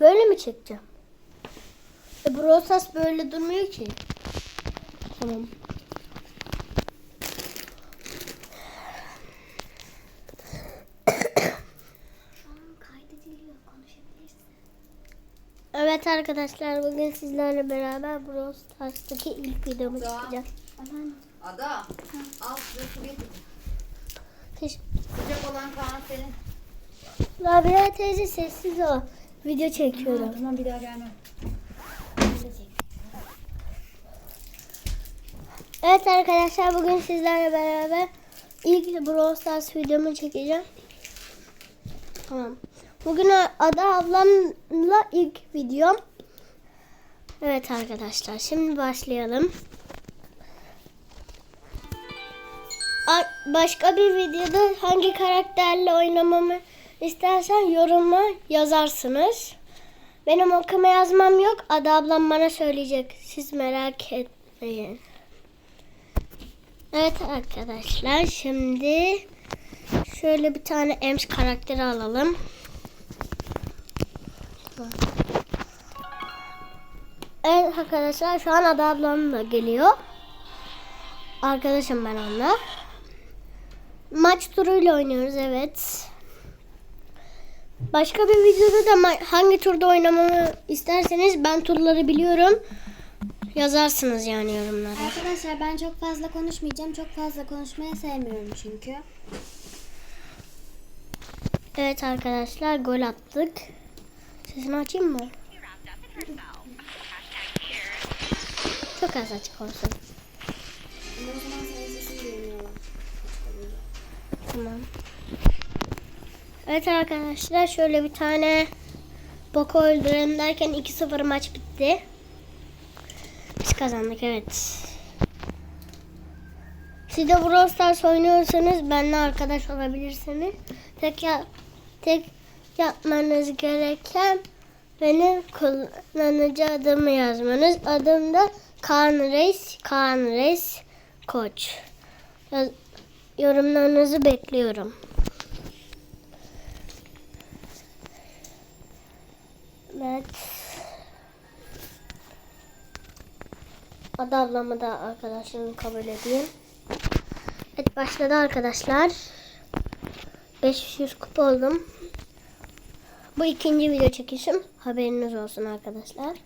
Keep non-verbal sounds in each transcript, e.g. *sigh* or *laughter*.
Böyle mi çekeceğim? E Brosas böyle durmuyor ki. Tamam. Evet arkadaşlar bugün sizlerle beraber Brawl Stars'taki ilk videomu Tamam. çekeceğim. Efendim? Ada. Al şuraya su getir. Sıcak olan Kaan senin. Rabia teyze sessiz ol. Video çekiyorum. Tamam bir daha gelmem. Evet arkadaşlar bugün sizlerle beraber ilk Brawl Stars videomu çekeceğim. Tamam. Bugün Ada ablamla ilk videom. Evet arkadaşlar şimdi başlayalım. Başka bir videoda hangi karakterle oynamamı istersen yoruma yazarsınız. Benim okuma yazmam yok. Ada ablam bana söyleyecek. Siz merak etmeyin. Evet arkadaşlar şimdi şöyle bir tane Ems karakteri alalım. Evet arkadaşlar şu an Ada ablam da geliyor. Arkadaşım ben onunla. Maç turuyla oynuyoruz evet. Başka bir videoda da hangi turda oynamamı isterseniz ben turları biliyorum. Yazarsınız yani yorumlara. Arkadaşlar ben çok fazla konuşmayacağım. Çok fazla konuşmayı sevmiyorum çünkü. Evet arkadaşlar gol attık. Sesini açayım mı? Çok az açık olsun. Tamam. Evet arkadaşlar şöyle bir tane boku öldürelim derken 2-0 maç bitti. Biz kazandık evet. Siz de Brawl Stars oynuyorsanız benimle arkadaş olabilirsiniz. Tek, ya- tek yapmanız gereken benim kullanıcı adımı yazmanız. Adım da Kaan Reis, Kaan Reis Koç. Yaz- yorumlarınızı bekliyorum. Evet. Ada ablamı da arkadaşlarımı kabul edeyim. Evet başladı arkadaşlar. 500 kupa oldum. Bu ikinci video çekişim. Haberiniz olsun arkadaşlar.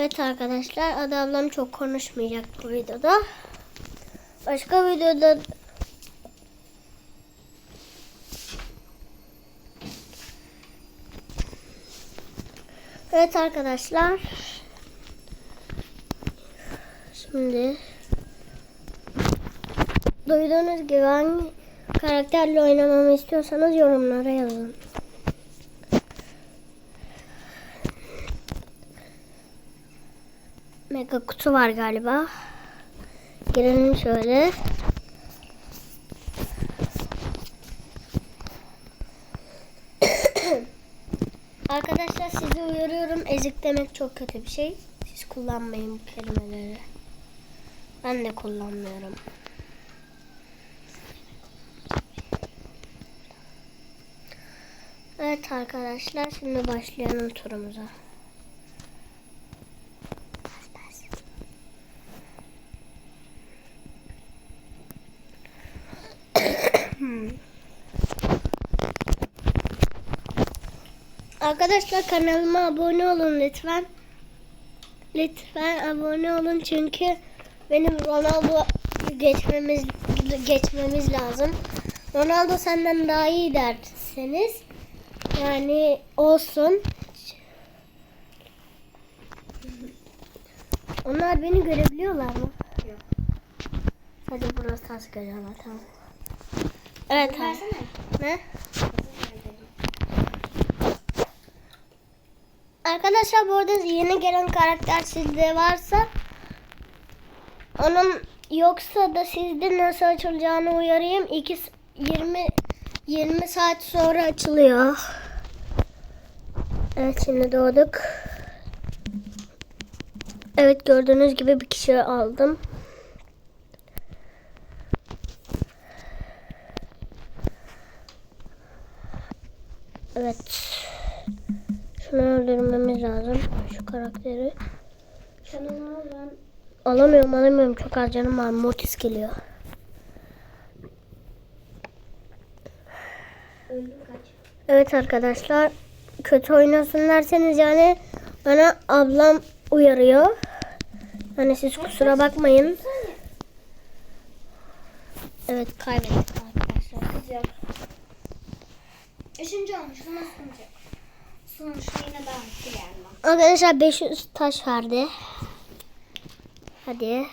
Evet arkadaşlar Ada ablam çok konuşmayacak bu videoda. Başka videoda Evet arkadaşlar. Şimdi duyduğunuz gibi hangi karakterle oynamamı istiyorsanız yorumlara yazın. Mega kutu var galiba. Girelim şöyle. *coughs* Arkadaşlar sizi uyarıyorum. Ezik demek çok kötü bir şey. Siz kullanmayın bu kelimeleri. Ben de kullanmıyorum. Evet arkadaşlar şimdi başlayalım turumuza. Arkadaşlar kanalıma abone olun lütfen. Lütfen abone olun çünkü benim Ronaldo geçmemiz geçmemiz lazım. Ronaldo senden daha iyi derseniz yani olsun. Onlar beni görebiliyorlar mı? Yok. Hadi burası tas görüyorlar tamam. Evet. Ne? Arkadaşlar bu arada yeni gelen karakter sizde varsa onun yoksa da sizde nasıl açılacağını uyarayım. 2 20 20 saat sonra açılıyor. Evet şimdi doğduk. Evet gördüğünüz gibi bir kişi aldım. Evet. Şunu öldürmemiz lazım. Şu karakteri. Canını al ben. Alamıyorum alamıyorum. Çok az canım var. Mortis geliyor. Evet arkadaşlar. Kötü oynasın derseniz yani bana ablam uyarıyor. Yani siz kusura bakmayın. Evet kaybettik arkadaşlar. Güzel. Üçüncü olmuş. Sıkıntı yok. Sonuçta yine. Arkadaşlar 500 taş verdi. Hadi.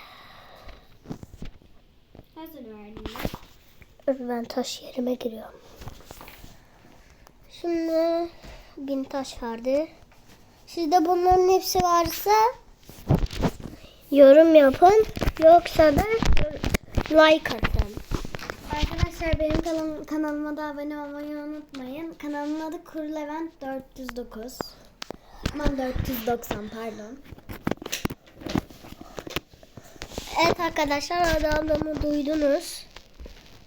Hazır verdim Dur ben taş yerime giriyorum. Şimdi bin taş verdi. Sizde bunların hepsi varsa yorum yapın. Yoksa da like atın. Arkadaşlar benim kanalım, kanalıma da abone olmayı unutmayın. Kanalımın adı Kur Levent 409. Aman 490 pardon. Evet arkadaşlar Ada ablamı duydunuz.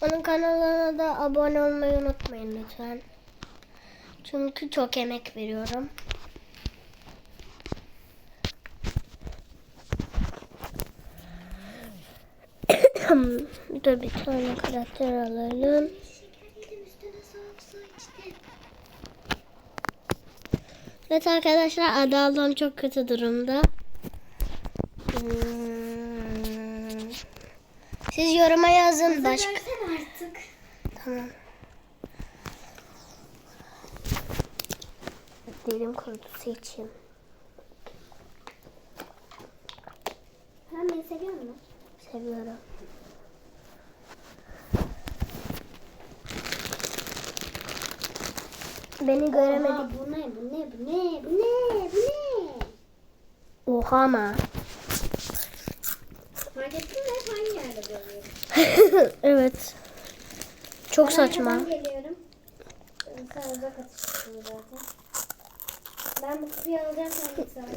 Onun kanalına da abone olmayı unutmayın lütfen. Çünkü çok emek veriyorum. Dur bir tane karakter alalım. Evet arkadaşlar Ada ablam çok kötü durumda. Hmm. Siz yoruma yazın başka. Artık. Tamam. Dilim kurudu seçeyim. Beni seviyor musun? Seviyorum. Beni göremedik. Aa, bu ne bu ne bu ne bu ne bu ne? Oha ama. Fark ettin mi? Aynı yerde görüyorum. *laughs* evet. Çok Ben saçma. arkadan geliyorum. Sen uzak atıştın zaten. Ben bu kutuyu alacağım sen git savaş.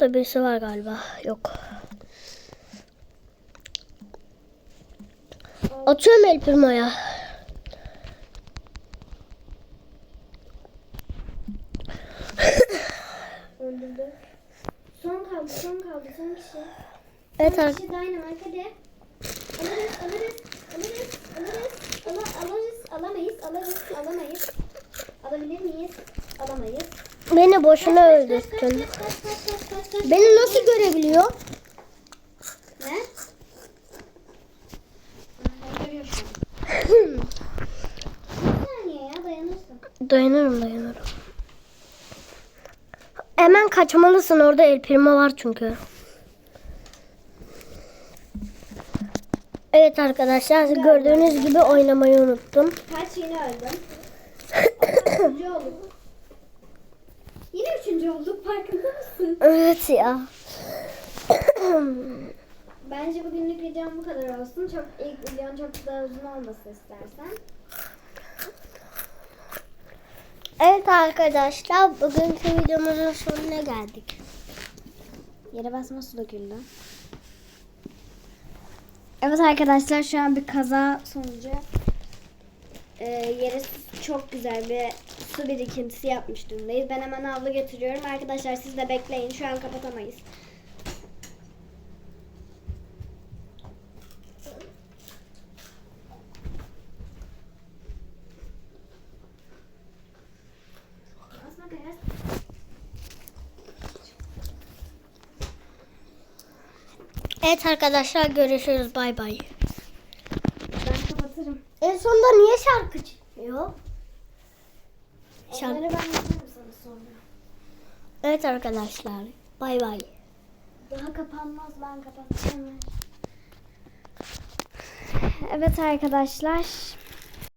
Şurada birisi var galiba. Yok. Atıyorum El Primo'ya. Öldürdü. Son kaldı son kaldı son kişi. Evet Son kişi Dynamite hadi. Alırız alırız alırız alırız. Ala, alırız alamayız alırız alamayız. Alabilir miyiz? Alamayız. beni boşuna Kaç, kaç, öldürttün. kaç, kaç, kaç, kaç, kaç, Beni nasıl görebiliyor? Ne? Dayanırım dayanırım. Hemen kaçmalısın orada El Primo var çünkü. Evet arkadaşlar gördüğünüz gibi oynamayı unuttum. Kaç yine öldüm. *coughs* üçüncü olduk farkında mısın? Evet ya. Bence bugünlük videom bu kadar olsun. Çok ilk videon çok daha uzun olmasın istersen. evet arkadaşlar bugünkü videomuzun sonuna geldik. Yere basma su döküldü. Evet arkadaşlar şu an bir kaza sonucu e, yere su- çok güzel bir su birikintisi yapmış durumdayız. Ben hemen havlu getiriyorum. Arkadaşlar siz de bekleyin. Şu an kapatamayız. Evet arkadaşlar görüşürüz bay bay. En sonunda niye şarkı çıkmıyor? Şarkı. Onları ben sana sonra. Evet arkadaşlar bay bay. Daha kapanmaz ben kapatacağım. Evet arkadaşlar